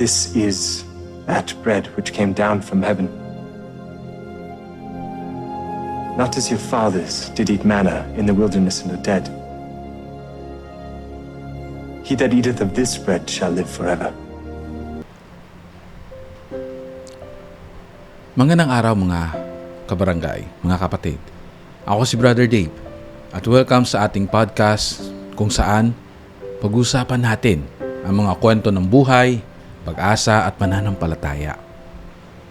This is that bread which came down from heaven. Not as your fathers did eat manna in the wilderness and are dead. He that eateth of this bread shall live forever. Magandang araw mga kabarangay, mga kapatid. Ako si Brother Dave at welcome sa ating podcast kung saan pag-usapan natin ang mga kwento ng buhay, pag-asa at pananampalataya.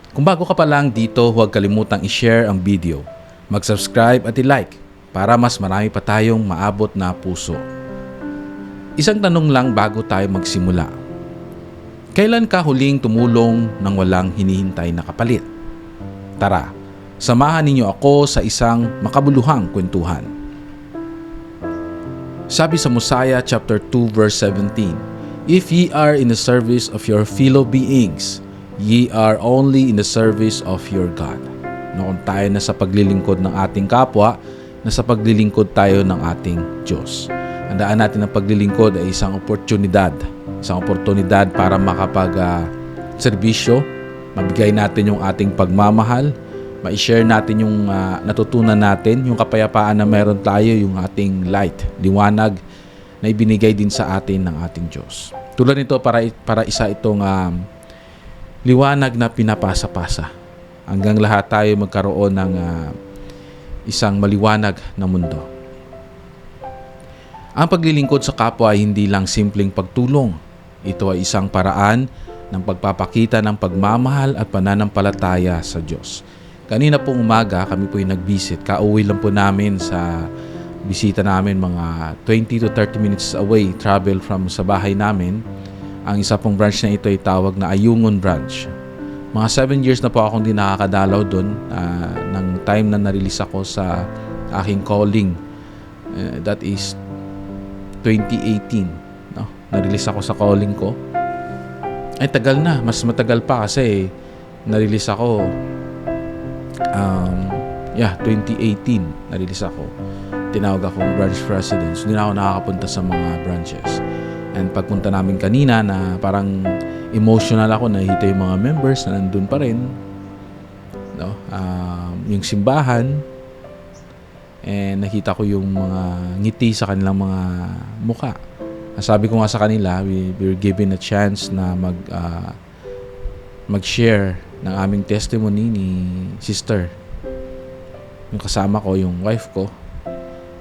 Kung bago ka pa lang dito, huwag kalimutang i-share ang video, mag-subscribe at i-like para mas marami pa tayong maabot na puso. Isang tanong lang bago tayo magsimula. Kailan ka huling tumulong nang walang hinihintay na kapalit? Tara, samahan ninyo ako sa isang makabuluhang kwentuhan. Sabi sa Mosiah chapter 2 verse 17, If ye are in the service of your fellow beings, ye are only in the service of your God. No, kung tayo na sa paglilingkod ng ating kapwa, na sa paglilingkod tayo ng ating Diyos. Handaan natin ang paglilingkod ay isang oportunidad, isang oportunidad para makapag ah, serbisyo, mabigay natin yung ating pagmamahal, ma-share natin yung ah, natutunan natin, yung kapayapaan na meron tayo, yung ating light, liwanag na ibinigay din sa atin ng ating Diyos. Tulad nito para para isa itong um, liwanag na pinapasa-pasa hanggang lahat tayo magkaroon ng ah, isang maliwanag na mundo. Ang paglilingkod sa kapwa ay hindi lang simpleng pagtulong. Ito ay isang paraan ng pagpapakita ng pagmamahal at pananampalataya sa Diyos. Kanina pong umaga kami po yung nag-visit. Kauwi lang po namin sa bisita namin mga 20 to 30 minutes away travel from sa bahay namin. Ang isa pong branch na ito ay tawag na Ayungon Branch. Mga 7 years na po akong di nakakadalaw doon ah, ng time na na-release ako sa aking calling. Eh, that is 2018. No? Na-release ako sa calling ko. Ay, tagal na. Mas matagal pa kasi na-release ako um, yeah, 2018 na-release ako. Tinawag akong branch president. So, hindi na ako nakakapunta sa mga branches. And pagpunta namin kanina na parang emotional ako, nakita yung mga members na nandun pa rin. No? Um, yung simbahan. And nakita ko yung mga ngiti sa kanilang mga muka. Sabi ko nga sa kanila, we, we were given a chance na mag ah, mag-share ng aming testimony ni sister. Yung kasama ko, yung wife ko.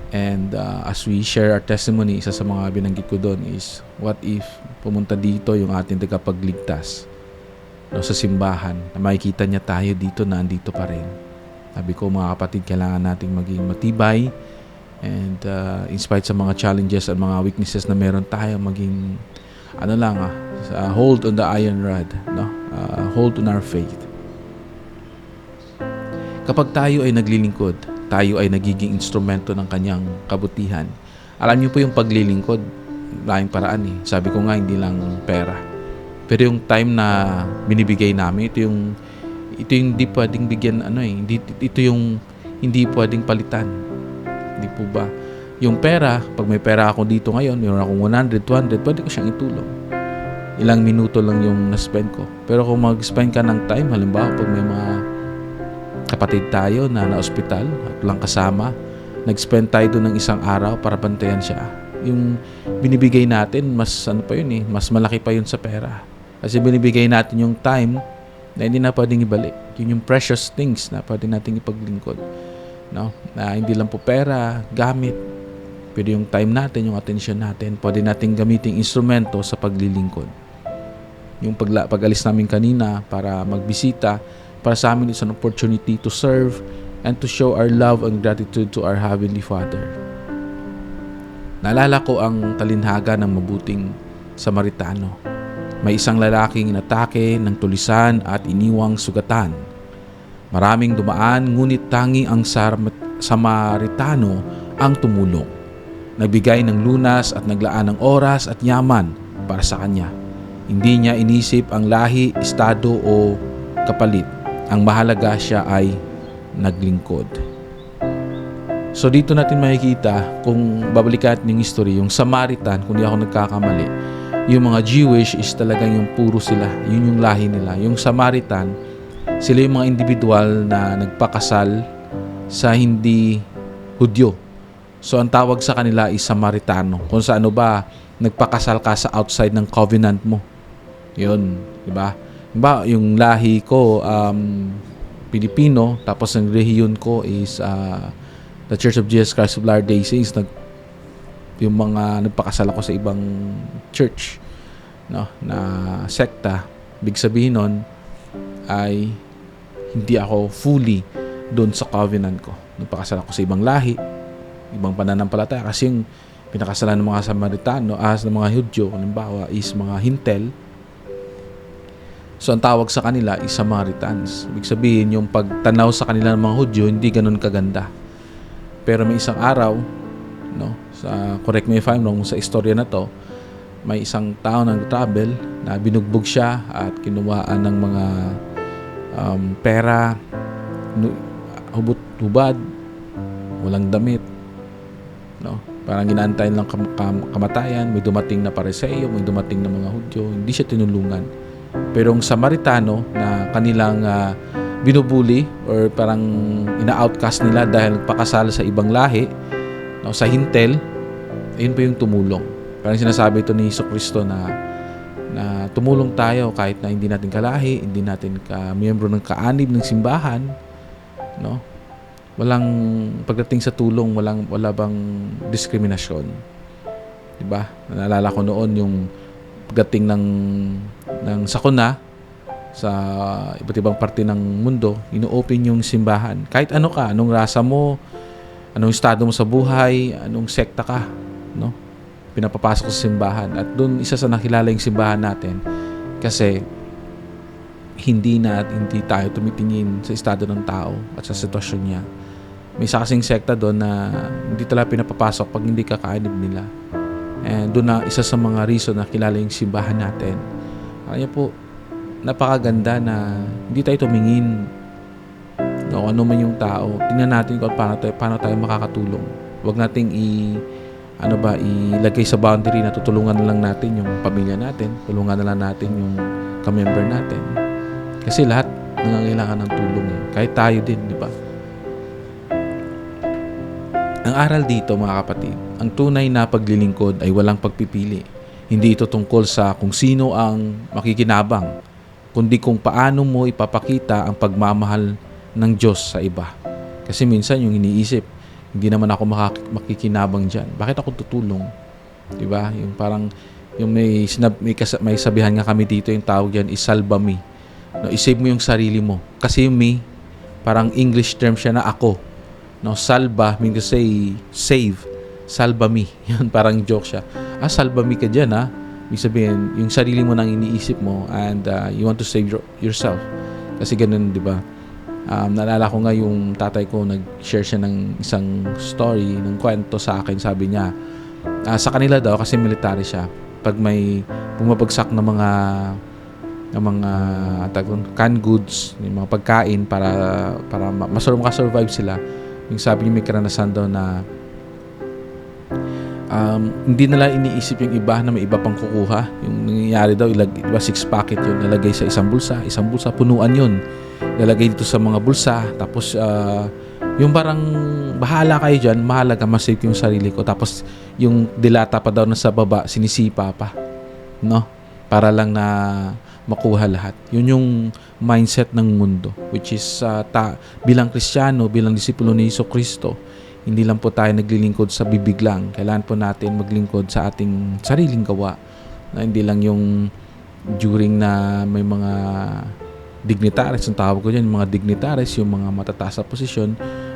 And uh, as we share our testimony, isa sa mga binanggit ko doon is, what if pumunta dito yung ating tagapagligtas no, sa simbahan, na makikita niya tayo dito na andito pa rin. Sabi ko, mga kapatid, kailangan nating maging matibay and uh, in spite sa mga challenges at mga weaknesses na meron tayo, maging ano lang, ah, uh, hold on the iron rod, no? Uh, hold on our faith. Kapag tayo ay naglilingkod, tayo ay nagiging instrumento ng kanyang kabutihan. Alam niyo po yung paglilingkod, laking paraan eh. Sabi ko nga, hindi lang pera. Pero yung time na binibigay namin, ito yung ito yung hindi pwedeng bigyan ano eh, hindi, ito yung hindi pwedeng palitan. Hindi po ba? Yung pera, pag may pera ako dito ngayon, meron akong 100, 200, pwede ko siyang itulong. Ilang minuto lang yung na-spend ko. Pero kung mag-spend ka ng time, halimbawa pag may mga kapatid tayo na na-ospital at lang kasama, nag-spend tayo doon ng isang araw para bantayan siya. Yung binibigay natin, mas ano pa yun eh, mas malaki pa yun sa pera. Kasi binibigay natin yung time na hindi na pwedeng ibalik. Yun yung precious things na pwede nating ipaglingkod. No? Na hindi lang po pera, gamit, pero yung time natin, yung attention natin, pwede nating gamiting instrumento sa paglilingkod. Yung pagla, pag-alis namin kanina para magbisita, para sa amin is an opportunity to serve and to show our love and gratitude to our Heavenly Father. Naalala ko ang talinhaga ng mabuting Samaritano. May isang lalaking inatake ng tulisan at iniwang sugatan. Maraming dumaan ngunit tanging ang Samaritano ang tumulong. Nagbigay ng lunas at naglaan ng oras at yaman para sa kanya. Hindi niya inisip ang lahi, estado o kapalit. Ang mahalaga siya ay naglingkod. So dito natin makikita kung babalikan natin yung history, yung Samaritan, kung di ako nagkakamali, yung mga Jewish is talagang yung puro sila. Yun yung lahi nila. Yung Samaritan, sila yung mga individual na nagpakasal sa hindi Hudyo. So ang tawag sa kanila is Samaritano. Kung sa ano ba, nagpakasal ka sa outside ng covenant mo. Yun, di ba? Diba, yung lahi ko, um, Pilipino, tapos ang relihiyon ko is uh, the Church of Jesus Christ of Latter-day Saints. Nag, yung mga nagpakasal ako sa ibang church, no, na sekta. Big sabihin nun, ay hindi ako fully doon sa covenant ko. Nagpakasal ako sa ibang lahi, ibang pananampalataya kasi yung pinakasalan ng mga Samaritano as ng mga Hudyo, halimbawa is mga Hintel. So ang tawag sa kanila is Samaritans. Ibig sabihin yung pagtanaw sa kanila ng mga Hudyo hindi ganun kaganda. Pero may isang araw, no, sa correct me if I'm wrong sa istorya na to, may isang tao nang travel na binugbog siya at kinuhaan ng mga um, pera, nu- hubot hubad, walang damit, no? Parang ginaantayin lang kam- kam- kamatayan, may dumating na pareseyo, may dumating na mga Hudyo, hindi siya tinulungan. Pero yung Samaritano na kanilang ah, binubuli or parang ina-outcast nila dahil pakasal sa ibang lahi, no, sa hintel, ayun po yung tumulong. Parang sinasabi ito ni Iso Kristo na na tumulong tayo kahit na hindi natin kalahi, hindi natin ka miyembro ng kaanib ng simbahan, no? Walang pagdating sa tulong, walang wala bang diskriminasyon. 'Di ba? Naalala ko noon yung pagdating ng ng sakuna sa iba't ibang parte ng mundo, ino-open yung simbahan. Kahit ano ka, anong rasa mo, anong estado mo sa buhay, anong sekta ka, no? Pinapapasok sa simbahan. At doon isa sa nakilala yung simbahan natin kasi hindi na hindi tayo tumitingin sa estado ng tao at sa sitwasyon niya. May isa kasing sekta doon na hindi talaga pinapapasok pag hindi ka kainib nila. And doon na isa sa mga reason na kilala yung simbahan natin. Kaya po, napakaganda na hindi tayo tumingin no, ano man yung tao. Tingnan natin kung paano tayo, paano tayo makakatulong. Huwag nating i ano ba, ilagay sa boundary na tutulungan na lang natin yung pamilya natin, tulungan na lang natin yung ka-member natin. Kasi lahat nangangailangan ng tulong eh. Kahit tayo din, di ba? Ang aral dito mga kapatid, ang tunay na paglilingkod ay walang pagpipili. Hindi ito tungkol sa kung sino ang makikinabang, kundi kung paano mo ipapakita ang pagmamahal ng Diyos sa iba. Kasi minsan yung iniisip, hindi naman ako makikinabang dyan. Bakit ako tutulong? Ba? Yung parang, yung may, sinab- may, kas- may sabihan nga kami dito, yung tawag yan is salva me. No, isave mo yung sarili mo. Kasi yung me, parang English term siya na ako. No, salva mean to say save. Salva me. Yan, parang joke siya. Ah, salva me ka dyan, ha? Ibig sabihin, yung sarili mo nang iniisip mo and uh, you want to save your- yourself. Kasi ganun, di ba? Um, naalala ko nga yung tatay ko, nag-share siya ng isang story, ng kwento sa akin. Sabi niya, ah, sa kanila daw, kasi military siya, pag may bumabagsak na mga ng mga tagong canned goods, yung mga pagkain para para ma- mas makasurvive sila. Yung sabi niya may karanasan daw na um, hindi nila iniisip yung iba na may iba pang kukuha. Yung nangyayari daw, ilag, diba, six packet yun, nalagay sa isang bulsa. Isang bulsa, punuan yun. Nalagay dito sa mga bulsa. Tapos, ah, yung parang bahala kayo dyan, mahalaga masave yung sarili ko. Tapos, yung dilata pa daw na sa baba, sinisipa pa. No? Para lang na makuha lahat. Yun yung mindset ng mundo. Which is, ah, ta- bilang Kristiyano, bilang disipulo ni Iso Kristo, hindi lang po tayo naglilingkod sa bibig lang. Kailangan po natin maglingkod sa ating sariling gawa. Na hindi lang yung during na may mga dignitaries, ang tawag ko dyan, yung mga dignitaries, yung mga matataas sa posisyon,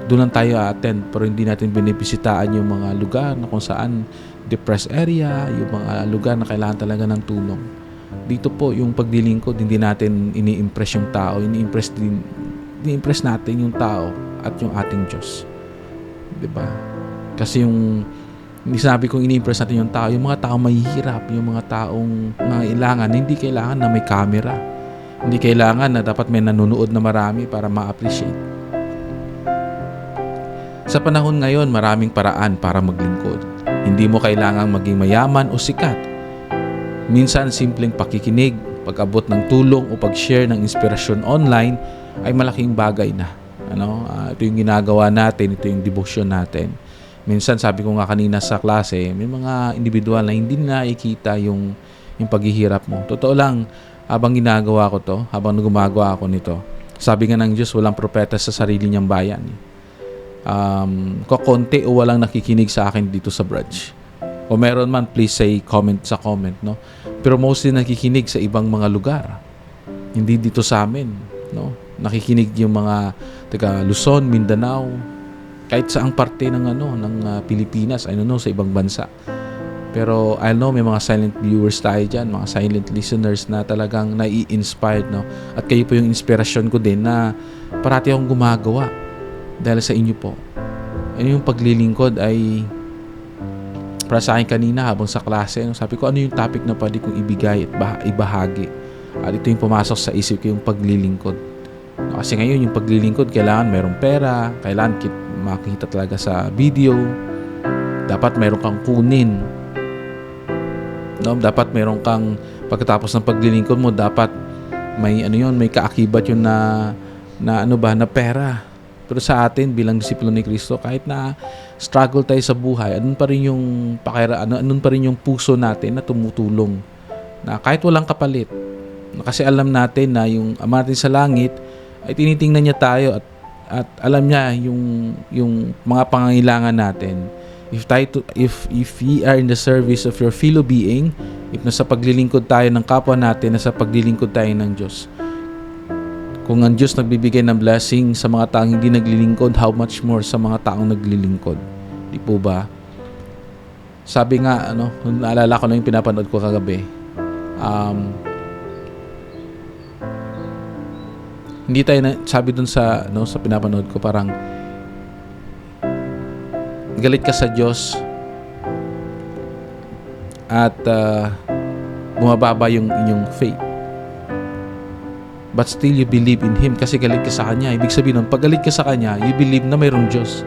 doon lang tayo attend. Pero hindi natin binibisitaan yung mga lugar na kung saan depressed area, yung mga lugar na kailangan talaga ng tulong. Dito po, yung paglilingkod, hindi natin ini-impress yung tao, ini-impress din, ini-impress natin yung tao at yung ating Diyos. 'di ba? Kasi yung hindi sinabi kong ini-impress natin yung tao, yung mga taong mahihirap, yung mga taong nangailangan, hindi kailangan na may camera. Hindi kailangan na dapat may nanonood na marami para ma-appreciate. Sa panahon ngayon, maraming paraan para maglingkod. Hindi mo kailangang maging mayaman o sikat. Minsan, simpleng pakikinig, pag-abot ng tulong o pag-share ng inspirasyon online ay malaking bagay na. Ano? Ah, ito yung ginagawa natin, ito yung devotion natin. Minsan, sabi ko nga kanina sa klase, may mga individual na hindi nakikita yung, yung paghihirap mo. Totoo lang, habang ginagawa ko to, habang gumagawa ako nito, sabi nga ng Diyos, walang propeta sa sarili niyang bayan. Um, kakonti o walang nakikinig sa akin dito sa branch. O meron man, please say comment sa comment, no? Pero mostly nakikinig sa ibang mga lugar. Hindi dito sa amin, no? Nakikinig yung mga taga Luzon, Mindanao, kahit saang parte ng ano ng ah, Pilipinas, I don't know, sa ibang bansa. Pero I know may mga silent viewers tayo dyan, mga silent listeners na talagang nai-inspired, no? At kayo po yung inspirasyon ko din na parati akong gumagawa dahil sa inyo po. Ano yung paglilingkod ay para sa akin kanina habang sa klase, no, sabi ko ano yung topic na pwede kong ibigay at bah- ibahagi. At ito yung pumasok sa isip ko yung paglilingkod. No, Kasi ngayon yung paglilingkod, kailangan merong pera, kailangan kit makita talaga sa video, dapat meron kang kunin. No, dapat meron kang pagkatapos ng paglilingkod mo, dapat may ano yun, may kaakibat yun na na ano ba, na pera. Pero sa atin bilang disipulo ni Kristo, kahit na struggle tayo sa buhay, anun pa rin yung pakira, ano, anun pa rin yung puso natin na tumutulong. Na kahit walang kapalit. Kasi alam natin na yung Ama natin sa langit ay tinitingnan niya tayo at at alam niya yung yung mga pangangailangan natin. If tayo to- if if we are in the service of your fellow being, if nasa paglilingkod tayo ng kapwa natin, nasa paglilingkod tayo ng Diyos. Kung ang Diyos nagbibigay ng blessing sa mga taong hindi naglilingkod, how much more sa mga taong naglilingkod? Di po ba? Sabi nga, ano, naalala ko na yung pinapanood ko kagabi. Um, hindi tayo na, sabi dun sa, no, sa pinapanood ko, parang, galit ka sa Diyos at ah, bumababa yung inyong faith but still you believe in Him kasi galit ka sa Kanya. Ibig sabihin nun, pag galit ka sa Kanya, you believe na mayroong Diyos.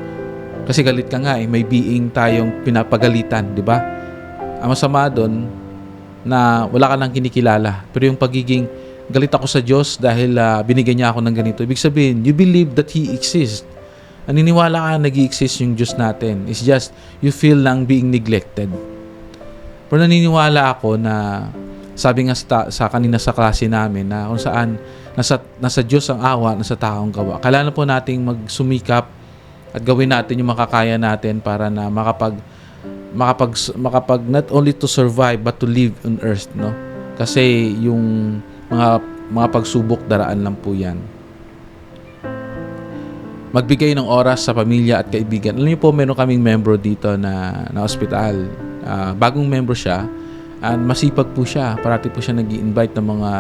Kasi galit ka nga eh, may being tayong pinapagalitan, di ba? Ang masama doon, na wala ka nang kinikilala. Pero yung pagiging galit ako sa Diyos dahil ah, binigyan niya ako ng ganito. Ibig sabihin, you believe that He exists. Naniniwala ka na nag-exist yung Diyos natin. It's just, you feel lang being neglected. Pero naniniwala ako na sabi nga sa, sa kanina sa klase namin na kung saan nasa, nasa Diyos ang awa, nasa taong gawa. Kailangan po nating magsumikap at gawin natin yung makakaya natin para na makapag makapag makapag not only to survive but to live on earth no kasi yung mga mga pagsubok daraan lang po yan magbigay ng oras sa pamilya at kaibigan. Alam niyo po, meron kaming membro dito na, na hospital. Ah, bagong membro siya. And masipag po siya. Parati po siya nag invite ng mga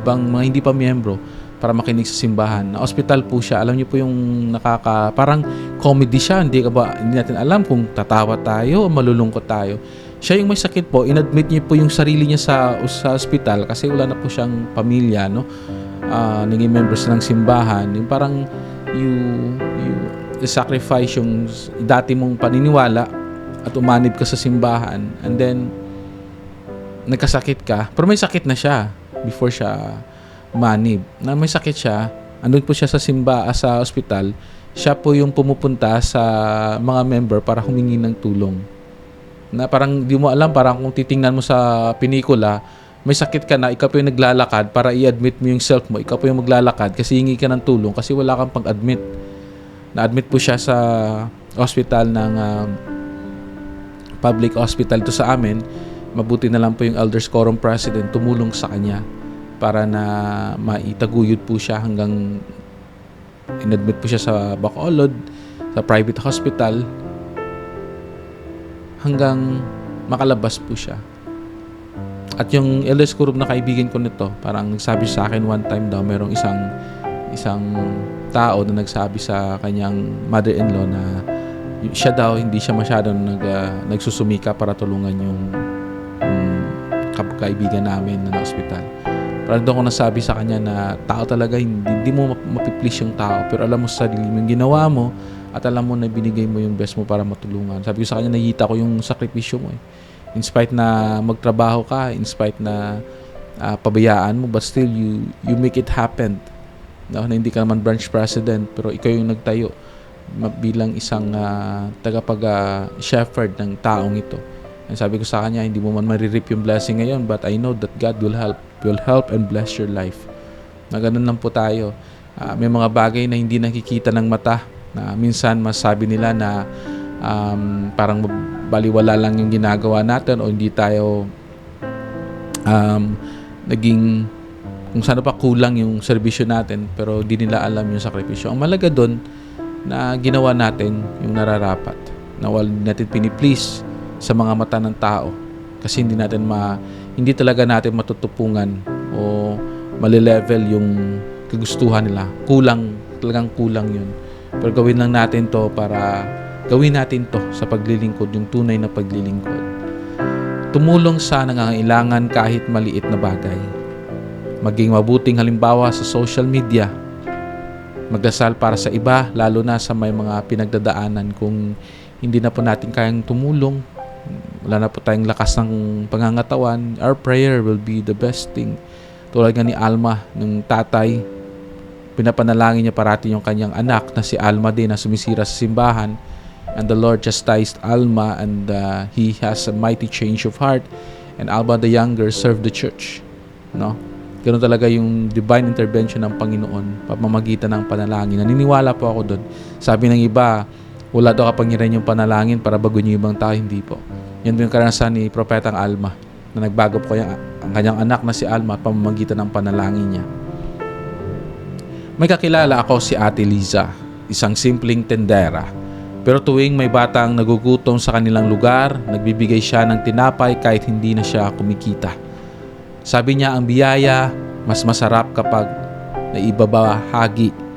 ibang mga hindi pa membro para makinig sa simbahan. Na hospital po siya. Alam niyo po yung nakaka... Parang comedy siya. Hindi, ka ba, hindi natin alam kung tatawa tayo o malulungkot tayo. Siya yung may sakit po. Inadmit niya po yung sarili niya sa, sa hospital kasi wala na po siyang pamilya. No? Ah, naging members ng simbahan. Yung parang you you sacrifice yung dati mong paniniwala at umanib ka sa simbahan and then nagkasakit ka pero may sakit na siya before siya umanib na may sakit siya andun po siya sa simba ah, sa ospital siya po yung pumupunta sa mga member para humingi ng tulong na parang di mo alam parang kung titingnan mo sa pinikula may sakit ka na, ikaw po yung naglalakad para i-admit mo yung self mo, ikaw po yung maglalakad kasi hingi ka ng tulong kasi wala kang pang-admit. Na-admit po siya sa hospital ng um, public hospital to sa amin. Mabuti na lang po yung Elders Quorum President tumulong sa kanya para na maitaguyod po siya hanggang inadmit po siya sa Bacolod, sa private hospital hanggang makalabas po siya. At yung LS Kurum na kaibigan ko nito, parang nagsabi sa akin one time daw, merong isang isang tao na nagsabi sa kanyang mother-in-law na siya daw hindi siya masyadong nag, ah, nagsusumika para tulungan yung, kaibigan namin na na-hospital. Parang doon ko nasabi sa kanya na tao talaga, hindi, hindi mo map- mapiplease yung tao. Pero alam mo sa sarili mo yung ginawa mo at alam mo na binigay mo yung best mo para matulungan. Sabi ko sa kanya, nakita ko yung sakripisyo mo eh. In spite na magtrabaho ka, in spite na ah, pabayaan mo, but still you you make it happen. No, na hindi ka naman branch president, pero ikaw yung nagtayo bilang isang ah, tagapag ah, shepherd ng taong ito. And sabi ko sa kanya, hindi mo man maririp yung blessing ngayon, but I know that God will help, will help and bless your life. Na ganun lang po tayo. Ah, may mga bagay na hindi nakikita ng mata na minsan masabi nila na um, parang baliwala lang yung ginagawa natin o hindi tayo um, naging kung saan pa kulang yung serbisyo natin pero di nila alam yung sakripisyo. Ang malaga doon na ginawa natin yung nararapat na wala natin piniplease sa mga mata ng tao kasi hindi natin ma hindi talaga natin matutupungan o malilevel yung kagustuhan nila. Kulang, talagang kulang yun. Pero gawin lang natin to para gawin natin to sa paglilingkod, yung tunay na paglilingkod. Tumulong sa nangangailangan kahit maliit na bagay. Maging mabuting halimbawa sa social media. Magdasal para sa iba, lalo na sa may mga pinagdadaanan kung hindi na po natin kayang tumulong. Wala na po tayong lakas ng pangangatawan. Our prayer will be the best thing. Tulad nga ni Alma, ng tatay, pinapanalangin niya parati yung kanyang anak na si Alma din na sumisira sa simbahan. And the Lord chastised Alma and uh, he has a mighty change of heart. And Alma the younger served the church. No? Ganun talaga yung divine intervention ng Panginoon pamamagitan ng panalangin. Naniniwala po ako doon. Sabi ng iba, wala daw kapangyarihan yung panalangin para baguhin yung ibang tao. Hindi po. Yan po yung karanasan ni Propetang Alma na nagbago po kaya ang kanyang anak na si Alma pamamagitan ng panalangin niya. May kakilala ako si Ate Liza, isang simpleng tendera. Pero tuwing may batang nagugutom sa kanilang lugar, nagbibigay siya ng tinapay kahit hindi na siya kumikita. Sabi niya ang biyaya mas masarap kapag naibabahagi.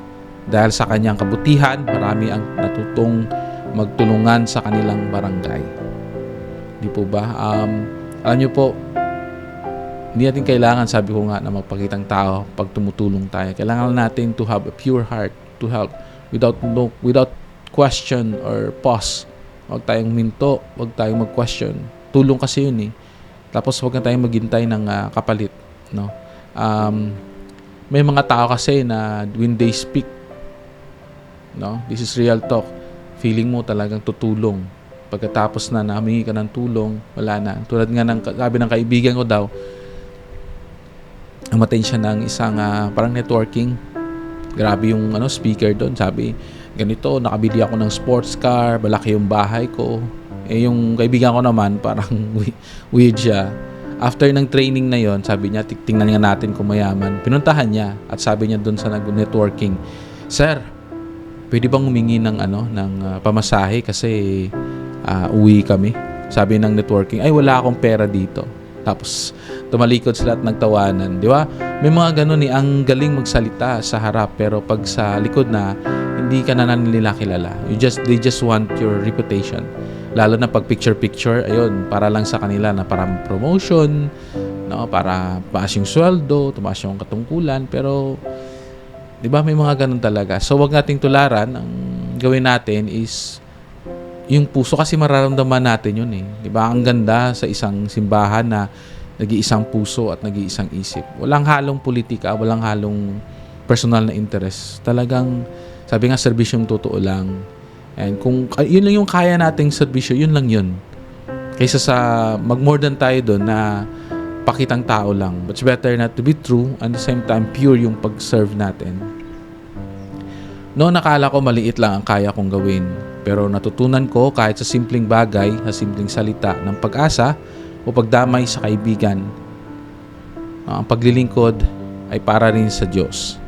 Dahil sa kanyang kabutihan, marami ang natutong magtulungan sa kanilang barangay. Di po ba? Um, alam niyo po, hindi natin kailangan, sabi ko nga, na magpakitang tao pag tumutulong tayo. Kailangan natin to have a pure heart to help without no, without question or pause. Huwag tayong minto, huwag tayong mag-question. Tulong kasi yun eh. Tapos huwag na tayong maghintay ng ah, kapalit. No? Um, may mga tao kasi na when they speak, no? this is real talk, feeling mo talagang tutulong. Pagkatapos na namingi ka ng tulong, wala na. Tulad nga ng sabi ng kaibigan ko daw, umaten siya ng isang ah, parang networking. Grabe yung ano speaker doon. Sabi, ganito, nakabili ako ng sports car, malaki yung bahay ko. Eh yung kaibigan ko naman, parang weird siya. After ng training na yon, sabi niya, "Tik- tingnan nga natin kung mayaman. Pinuntahan niya at sabi niya doon sa nag-networking, Sir, pwede bang humingi ng ano ng ah, pamasahe kasi ah, uwi kami. Sabi ng networking, ay wala akong pera dito. Tapos tumalikod sila at nagtawanan, di ba? May mga ganun ni ang galing magsalita sa harap pero pag sa likod na hindi ka na nila kilala. You just they just want your reputation. Lalo na pag picture picture, ayun, para lang sa kanila na parang promotion, no, para tumaas yung sweldo, tumaas yung katungkulan, pero 'di ba may mga ganun talaga. So wag nating tularan, ang gawin natin is yung puso kasi mararamdaman natin yun eh. 'Di ba? Ang ganda sa isang simbahan na nag-iisang puso at nag-iisang isip. Walang halong politika, walang halong personal na interest. Talagang sabi nga serbisyong totoo lang. And kung yun lang yung kaya nating serbisyo, yun lang yun. Kaysa sa mag-more than tayo doon na pakitang tao lang. But it's better not to be true and the same time pure yung pag-serve natin. Noon nakala ko maliit lang ang kaya kong gawin. Pero natutunan ko kahit sa simpleng bagay, sa simpleng salita ng pag-asa o pagdamay sa kaibigan, ah, ang paglilingkod ay para rin sa Diyos.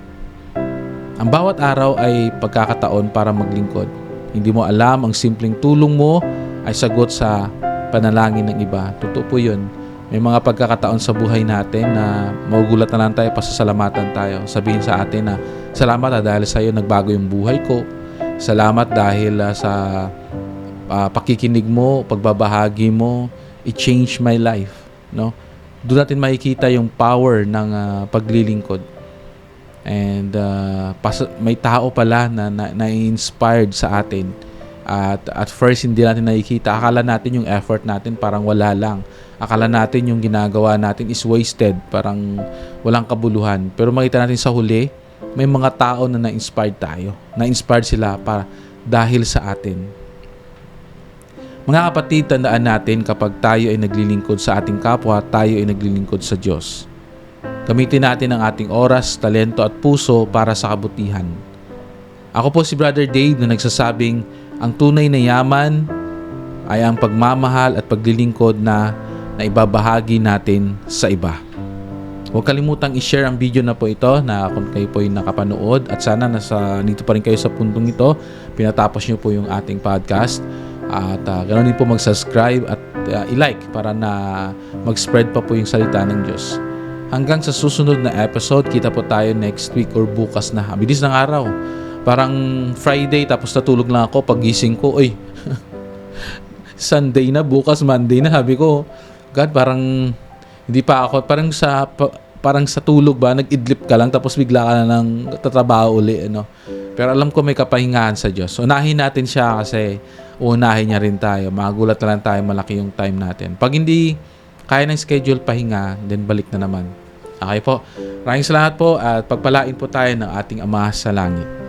Ang bawat araw ay pagkakataon para maglingkod. Hindi mo alam ang simpleng tulong mo ay sagot sa panalangin ng iba. Totoo po yun. May mga pagkakataon sa buhay natin na magugulat na lang tayo, pasasalamatan tayo. Sabihin sa atin na, salamat ah, dahil sa iyo nagbago yung buhay ko. Salamat dahil ah, sa ah, pakikinig mo, pagbabahagi mo, it changed my life. No? Doon natin makikita yung power ng ah, paglilingkod. And uh, pas- may tao pala na, na, na-inspired sa atin. At at first hindi natin nakikita. Akala natin yung effort natin parang wala lang. Akala natin yung ginagawa natin is wasted, parang walang kabuluhan. Pero makita natin sa huli, may mga tao na na-inspired tayo. Na-inspired sila para dahil sa atin. Mga kapatid, tandaan natin kapag tayo ay naglilingkod sa ating kapwa, tayo ay naglilingkod sa Diyos. Gamitin natin ang ating oras, talento at puso para sa kabutihan. Ako po si Brother Dave na nagsasabing ang tunay na yaman ay ang pagmamahal at paglilingkod na na ibabahagi natin sa iba. Huwag kalimutang i-share ang video na po ito na kung kayo po ay nakapanood at sana nasa dito pa rin kayo sa puntong ito. Pinatapos niyo po yung ating podcast at uh, ganoon din po mag-subscribe at uh, i-like para na mag-spread pa po yung salita ng Diyos. Hanggang sa susunod na episode, kita po tayo next week or bukas na. Bilis ng araw. Parang Friday tapos natulog lang ako pagising ko, oy. Sunday na, bukas Monday na. Sabi ko, God, parang hindi pa ako, parang sa pa- parang sa tulog ba, nag-idlip ka lang tapos bigla ka na ng tatrabaho uli, ano. Pero alam ko may kapahingahan sa Diyos. Unahin natin siya kasi unahin niya rin tayo. Magulat na lang tayo, malaki yung time natin. Pag hindi kaya ng schedule pahinga, then balik na naman. Okay po. Maraming salamat po at pagpalain po tayo ng ating Ama sa Langit.